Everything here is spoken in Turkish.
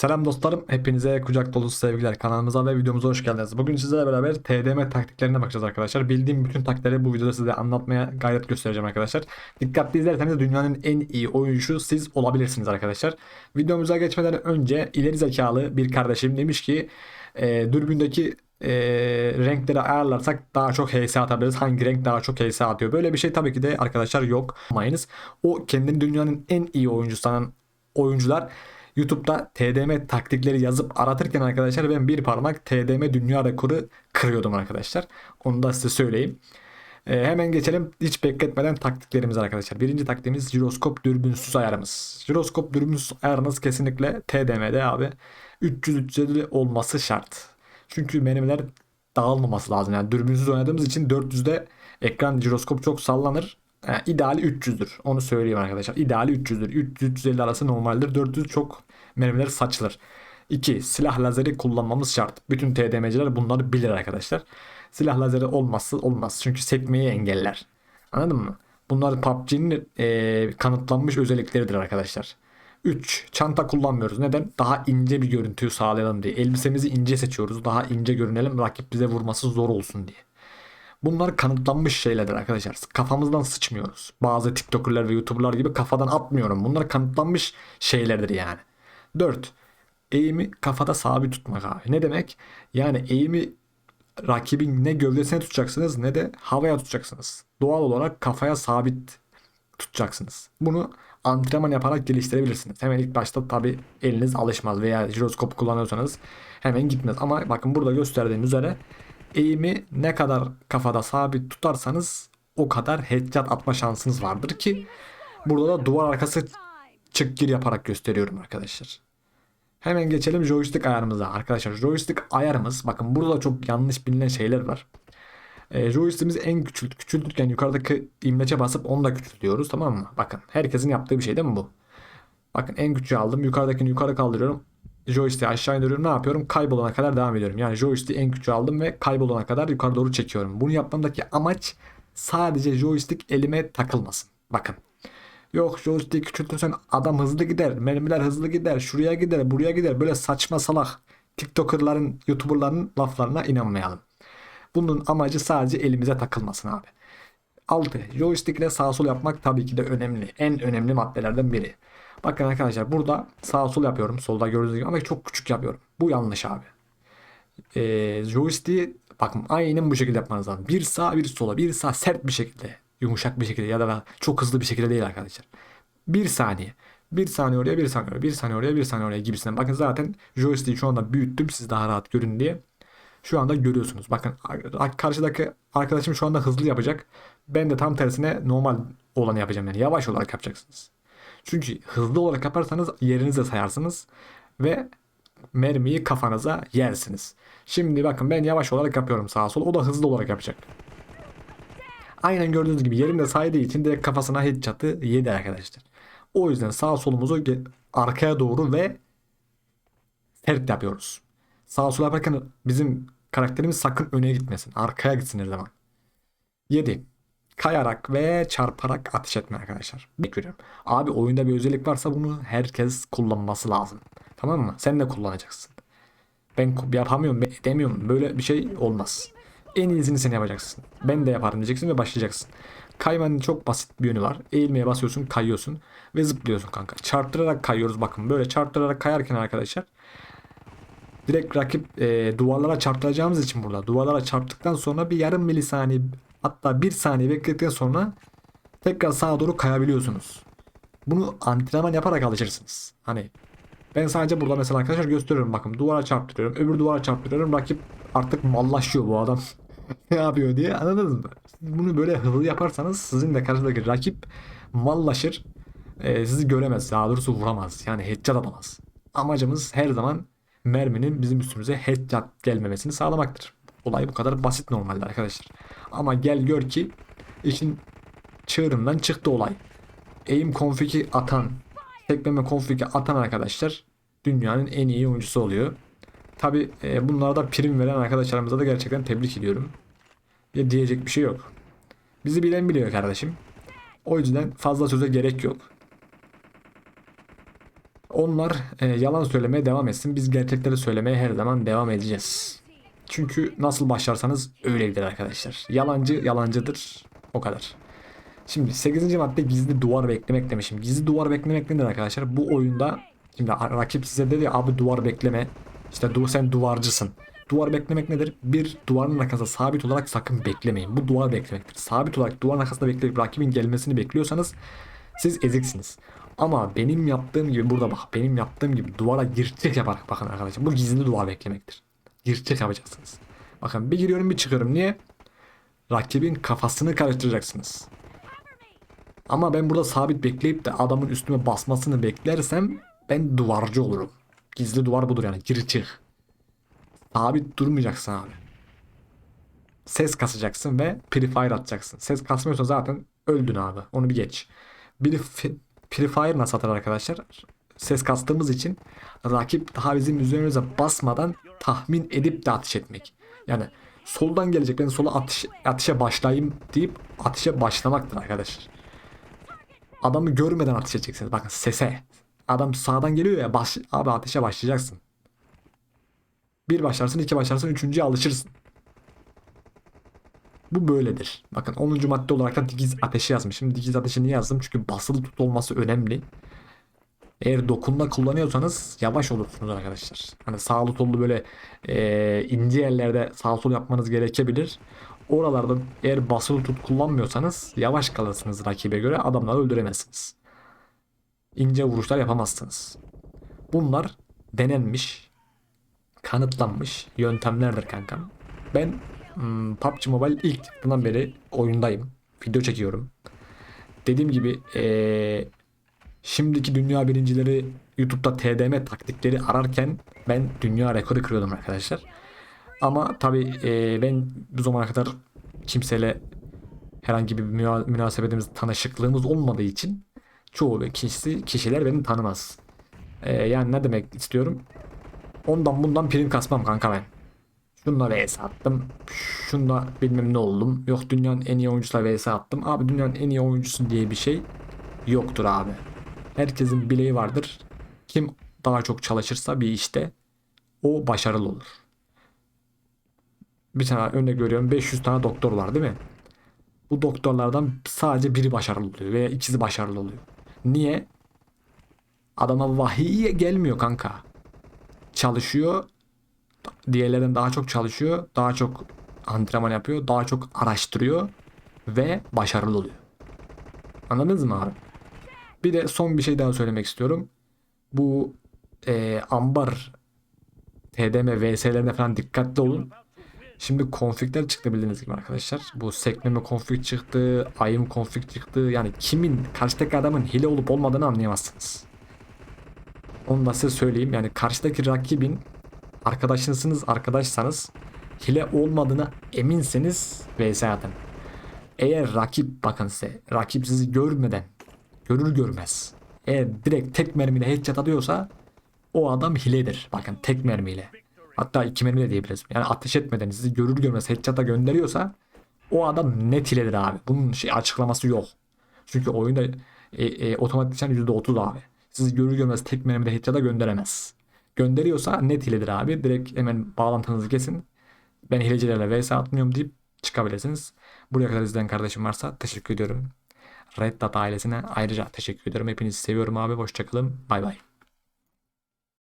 Selam dostlarım, hepinize kucak dolusu sevgiler. Kanalımıza ve videomuza hoş geldiniz. Bugün sizlerle beraber TDM taktiklerine bakacağız arkadaşlar. Bildiğim bütün taktikleri bu videoda size anlatmaya gayret göstereceğim arkadaşlar. Dikkatli izlerseniz dünyanın en iyi oyuncusu siz olabilirsiniz arkadaşlar. Videomuza geçmeden önce ileri zekalı bir kardeşim demiş ki e, dürbündeki e, renkleri ayarlarsak daha çok HS atabiliriz. Hangi renk daha çok HS atıyor? Böyle bir şey tabii ki de arkadaşlar yok. Mayınız. O kendini dünyanın en iyi oyuncusu sanan oyuncular YouTube'da TDM taktikleri yazıp aratırken arkadaşlar ben bir parmak TDM dünya rekoru kırıyordum arkadaşlar. Onu da size söyleyeyim. Ee, hemen geçelim hiç bekletmeden taktiklerimiz arkadaşlar. Birinci taktiğimiz jiroskop dürbünsüz ayarımız. Jiroskop dürbünsüz ayarınız kesinlikle TDM'de abi 300-350 olması şart. Çünkü menüler dağılmaması lazım. Yani dürbünsüz oynadığımız için 400'de ekran jiroskop çok sallanır. Yani ideali 300'dür. Onu söyleyeyim arkadaşlar. İdeali 300'dür. 300-350 arası normaldir. 400 çok mermiler saçılır. 2. Silah lazeri kullanmamız şart. Bütün TDM'ciler bunları bilir arkadaşlar. Silah lazeri olmazsa olmaz. Çünkü sekmeyi engeller. Anladın mı? Bunlar PUBG'nin e, kanıtlanmış özellikleridir arkadaşlar. 3. Çanta kullanmıyoruz. Neden? Daha ince bir görüntüyü sağlayalım diye. Elbisemizi ince seçiyoruz. Daha ince görünelim. Rakip bize vurması zor olsun diye. Bunlar kanıtlanmış şeylerdir arkadaşlar. Kafamızdan sıçmıyoruz. Bazı TikToker'lar ve YouTuber'lar gibi kafadan atmıyorum. Bunlar kanıtlanmış şeylerdir yani. 4. Eğimi kafada sabit tutmak abi. Ne demek? Yani eğimi rakibin ne gövdesine tutacaksınız ne de havaya tutacaksınız. Doğal olarak kafaya sabit tutacaksınız. Bunu antrenman yaparak geliştirebilirsiniz. Hemen ilk başta tabi eliniz alışmaz veya jiroskop kullanıyorsanız hemen gitmez. Ama bakın burada gösterdiğim üzere eğimi ne kadar kafada sabit tutarsanız o kadar headshot atma şansınız vardır ki burada da duvar arkası çık gir yaparak gösteriyorum arkadaşlar. Hemen geçelim joystick ayarımıza. Arkadaşlar joystick ayarımız bakın burada çok yanlış bilinen şeyler var. E, joystick'imizi en küçült, küçültürken yukarıdaki imlece basıp onu da küçültüyoruz tamam mı? Bakın herkesin yaptığı bir şey değil mi bu? Bakın en küçüğü aldım yukarıdakini yukarı kaldırıyorum. Joystick'i aşağı indiriyorum ne yapıyorum? Kaybolana kadar devam ediyorum. Yani joystick'i en küçüğü aldım ve kaybolana kadar yukarı doğru çekiyorum. Bunu yapmamdaki amaç sadece joystick elime takılmasın. Bakın. Yok joystick küçültürsen adam hızlı gider. Mermiler hızlı gider. Şuraya gider. Buraya gider. Böyle saçma salak TikToker'ların, YouTuber'ların laflarına inanmayalım. Bunun amacı sadece elimize takılmasın abi. 6. Joystick ile sağ sol yapmak tabii ki de önemli. En önemli maddelerden biri. Bakın arkadaşlar burada sağ sol yapıyorum. Solda gördüğünüz gibi ama çok küçük yapıyorum. Bu yanlış abi. Ee, joystick'i bakın aynen bu şekilde yapmanız lazım. Bir sağ bir sola. Bir sağ sert bir şekilde. Yumuşak bir şekilde ya da çok hızlı bir şekilde değil arkadaşlar. Bir saniye. Bir saniye oraya bir saniye oraya bir saniye oraya bir saniye oraya gibisinden. Bakın zaten joystick'i şu anda büyüttüm siz daha rahat görün diye. Şu anda görüyorsunuz. Bakın karşıdaki arkadaşım şu anda hızlı yapacak. Ben de tam tersine normal olanı yapacağım yani yavaş olarak yapacaksınız. Çünkü hızlı olarak yaparsanız yerinize sayarsınız ve mermiyi kafanıza yersiniz. Şimdi bakın ben yavaş olarak yapıyorum sağa sola. O da hızlı olarak yapacak. Aynen gördüğünüz gibi yerinde saydığı için direkt kafasına headshot'ı yedi arkadaşlar. O yüzden sağ solumuzu arkaya doğru ve sert yapıyoruz. Sağ sol yaparken bizim karakterimiz sakın öne gitmesin. Arkaya gitsin her zaman. 7 kayarak ve çarparak ateş etme arkadaşlar. Bekliyorum. Abi oyunda bir özellik varsa bunu herkes kullanması lazım. Tamam mı? Sen de kullanacaksın. Ben yapamıyorum, ben edemiyorum. Böyle bir şey olmaz. En iyisini sen yapacaksın. Ben de yaparım diyeceksin ve başlayacaksın. Kaymanın çok basit bir yönü var. Eğilmeye basıyorsun, kayıyorsun ve zıplıyorsun kanka. Çarptırarak kayıyoruz bakın. Böyle çarptırarak kayarken arkadaşlar direkt rakip e, duvarlara çarptıracağımız için burada. Duvarlara çarptıktan sonra bir yarım milisaniye Hatta bir saniye bekledikten sonra tekrar sağa doğru kayabiliyorsunuz. Bunu antrenman yaparak alışırsınız. Hani ben sadece burada mesela arkadaşlar gösteriyorum bakın duvara çarptırıyorum öbür duvara çarptırıyorum rakip artık mallaşıyor bu adam ne yapıyor diye anladınız mı? Bunu böyle hızlı yaparsanız sizin de karşıdaki rakip mallaşır e, sizi göremez daha doğrusu vuramaz yani headshot atamaz. Amacımız her zaman merminin bizim üstümüze headshot gelmemesini sağlamaktır. Olay bu kadar basit normalde arkadaşlar. Ama gel gör ki işin çığırından çıktı olay. Aim config'i atan, tekleme config'i atan arkadaşlar dünyanın en iyi oyuncusu oluyor. Tabi e, bunlara da prim veren arkadaşlarımıza da gerçekten tebrik ediyorum. Ya diyecek bir şey yok. Bizi bilen biliyor kardeşim. O yüzden fazla söze gerek yok. Onlar e, yalan söylemeye devam etsin. Biz gerçekleri söylemeye her zaman devam edeceğiz. Çünkü nasıl başlarsanız öyle gider arkadaşlar. Yalancı yalancıdır. O kadar. Şimdi 8. madde gizli duvar beklemek demişim. Gizli duvar beklemek nedir arkadaşlar? Bu oyunda şimdi rakip size dedi ya abi duvar bekleme. İşte du sen duvarcısın. Duvar beklemek nedir? Bir duvarın arkasında sabit olarak sakın beklemeyin. Bu duvar beklemektir. Sabit olarak duvarın arkasında bekleyip rakibin gelmesini bekliyorsanız siz eziksiniz. Ama benim yaptığım gibi burada bak benim yaptığım gibi duvara gir çık yaparak bakın arkadaşlar. Bu gizli duvar beklemektir. Gir yapacaksınız. Bakın bir giriyorum bir çıkıyorum. Niye? Rakibin kafasını karıştıracaksınız. Ama ben burada sabit bekleyip de adamın üstüme basmasını beklersem ben duvarcı olurum. Gizli duvar budur yani gir çık. Sabit durmayacaksın abi. Ses kasacaksın ve prefire atacaksın. Ses kasmıyorsa zaten öldün abi. Onu bir geç. Bir prefire nasıl atar arkadaşlar? Ses kastığımız için rakip daha bizim üzerimize basmadan tahmin edip de ateş etmek. Yani soldan gelecek ben sola atış, atışa başlayayım deyip atışa başlamaktır arkadaşlar. Adamı görmeden ateş edeceksiniz. Bakın sese. Adam sağdan geliyor ya baş, abi ateşe başlayacaksın. Bir başlarsın, iki başlarsın, üçüncüye alışırsın. Bu böyledir. Bakın 10. madde olarak da dikiz ateşi yazmışım. Dikiz ateşi niye yazdım? Çünkü basılı tut olması önemli. Eğer dokunma kullanıyorsanız yavaş olursunuz arkadaşlar. Hani sağlı sollu böyle e, ince yerlerde sağ sol yapmanız gerekebilir. Oralarda eğer basılı tut kullanmıyorsanız yavaş kalırsınız rakibe göre adamları öldüremezsiniz. İnce vuruşlar yapamazsınız. Bunlar denenmiş, kanıtlanmış yöntemlerdir kankam. Ben hmm, PUBG Mobile ilk çıktığından beri oyundayım. Video çekiyorum. Dediğim gibi eee, şimdiki dünya birincileri YouTube'da TDM taktikleri ararken ben dünya rekoru kırıyordum arkadaşlar. Ama tabii eee, ben bu zamana kadar kimseyle herhangi bir müna- münasebetimiz, tanışıklığımız olmadığı için çoğu kişisi, kişiler beni tanımaz. Eee, yani ne demek istiyorum? Ondan bundan prim kasmam kanka ben. Şunla vs attım. Şunla bilmem ne oldum. Yok dünyanın en iyi oyuncusuyla vs attım. Abi dünyanın en iyi oyuncusu diye bir şey yoktur abi. Herkesin bileği vardır. Kim daha çok çalışırsa bir işte o başarılı olur. Bir tane örnek görüyorum 500 tane doktor var değil mi? Bu doktorlardan sadece biri başarılı oluyor veya ikisi başarılı oluyor. Niye? Adama vahiy gelmiyor kanka. Çalışıyor. Diğerlerinden daha çok çalışıyor. Daha çok antrenman yapıyor. Daha çok araştırıyor. Ve başarılı oluyor. Anladınız mı abi? Bir de son bir şey daha söylemek istiyorum. Bu e, ambar TDM VS'lerine falan dikkatli olun. Şimdi konfigler çıktı bildiğiniz gibi arkadaşlar. Bu sekmeme konfig çıktı, ayım konfig çıktı. Yani kimin karşıdaki adamın hile olup olmadığını anlayamazsınız. Onu da size söyleyeyim. Yani karşıdaki rakibin arkadaşınızsınız, arkadaşsanız hile olmadığına eminseniz vs atın. Eğer rakip bakın size rakip sizi görmeden görür görmez eğer direkt tek mermiyle headshot atıyorsa o adam hiledir. Bakın tek mermiyle. Hatta iki mermiyle diyebiliriz. Yani ateş etmeden sizi görür görmez headshot'a gönderiyorsa o adam net hiledir abi. Bunun şey açıklaması yok. Çünkü oyunda e, e, otomatikten %30 abi. Sizi görür görmez tek mermide headshot'a gönderemez. Gönderiyorsa net hiledir abi. Direkt hemen bağlantınızı kesin. Ben hilecilerle vs atmıyorum deyip çıkabilirsiniz. Buraya kadar izleyen kardeşim varsa teşekkür ediyorum. Red Dot ailesine ayrıca teşekkür ediyorum. Hepinizi seviyorum abi. Hoşçakalın. Bay bay.